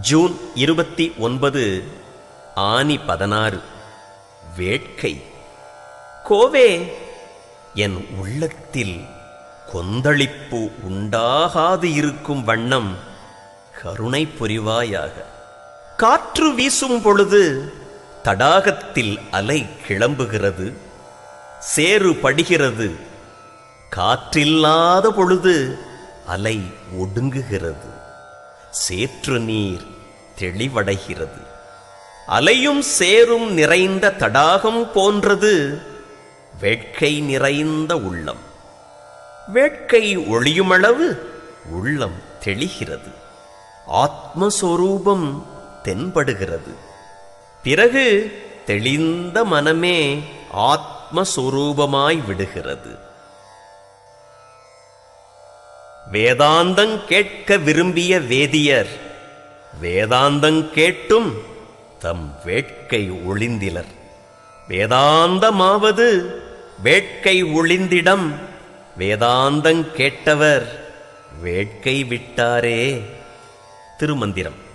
June இருபத்தி ஒன்பது ஆனி பதினாறு. வேட்கை. கோவே என் உள்ளத்தில் கொந்தளிப்பு உண்டாகாது இருக்கும் வண்ணம் கருணை புரிவாயாக. காற்று வீசும் பொழுது தடாகத்தில் அலை கிளம்புகிறது. சேறு படுகிறது. காற்றில்லாத பொழுது அலை ஒடுங்குகிறது. சேற்று நீர் தெளிவடைகிறது. அலையும் சேரும் நிறைந்த தடாகம் போன்றது வேட்கை நிறைந்த உள்ளம். வேட்கை ஒளியுமளவு உள்ளம் தெளிகிறது. ஆத்மஸ்வரூபம் தென்படுகிறது. பிறகு தெளிந்த மனமே ஆத்மஸ்வரூபமாய் விடுகிறது. வேதாந்தங் கேட்க விரும்பிய வேதியர். வேதாந்தங் கேட்டும் தம் வேட்கை ஒளிந்திலர் வேதாந்தமாவது வேட்கை ஒளிந்திடம் வேதாந்தங் கேட்டவர் வேட்கை விட்டாரே. திருமந்திரம்.